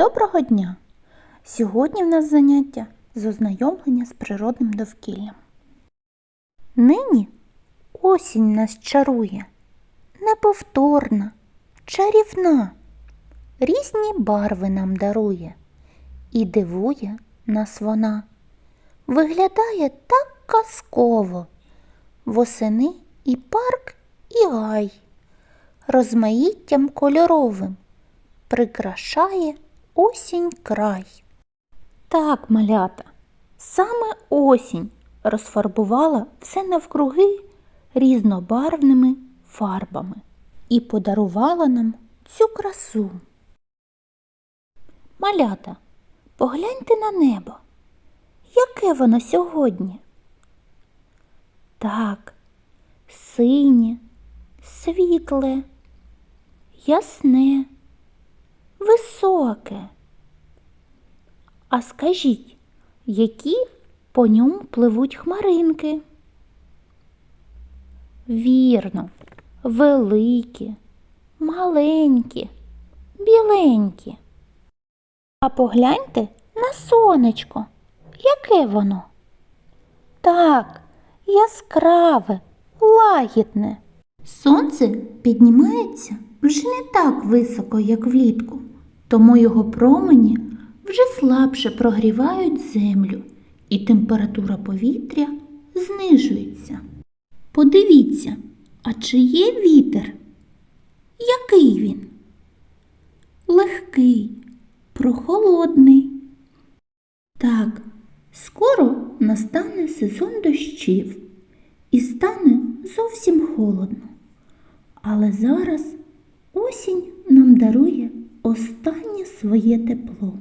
Доброго дня! Сьогодні в нас заняття з ознайомлення з природним довкіллям. Нині осінь нас чарує, неповторна, чарівна, різні барви нам дарує і дивує нас вона. Виглядає так казково, восени і парк, і гай, розмаїттям кольоровим прикрашає осінь край. Так, малята, саме осінь розфарбувала все навкруги різнобарвними фарбами і подарувала нам цю красу. Малята, погляньте на небо. Яке воно сьогодні? Так, синє, світле, ясне, високе. А скажіть, які по ньому пливуть хмаринки? Вірно, великі, маленькі, біленькі. А погляньте на сонечко. Яке воно? Так, яскраве, лагідне. Сонце піднімається вже не так високо, як влітку, тому його промені вже слабше прогрівають землю, і температура повітря знижується. Подивіться, а чи є вітер? Який він? Легкий, прохолодний. Так, скоро настане сезон дощів і стане зовсім холодно. Але зараз осінь нам дарує останнє своє тепло.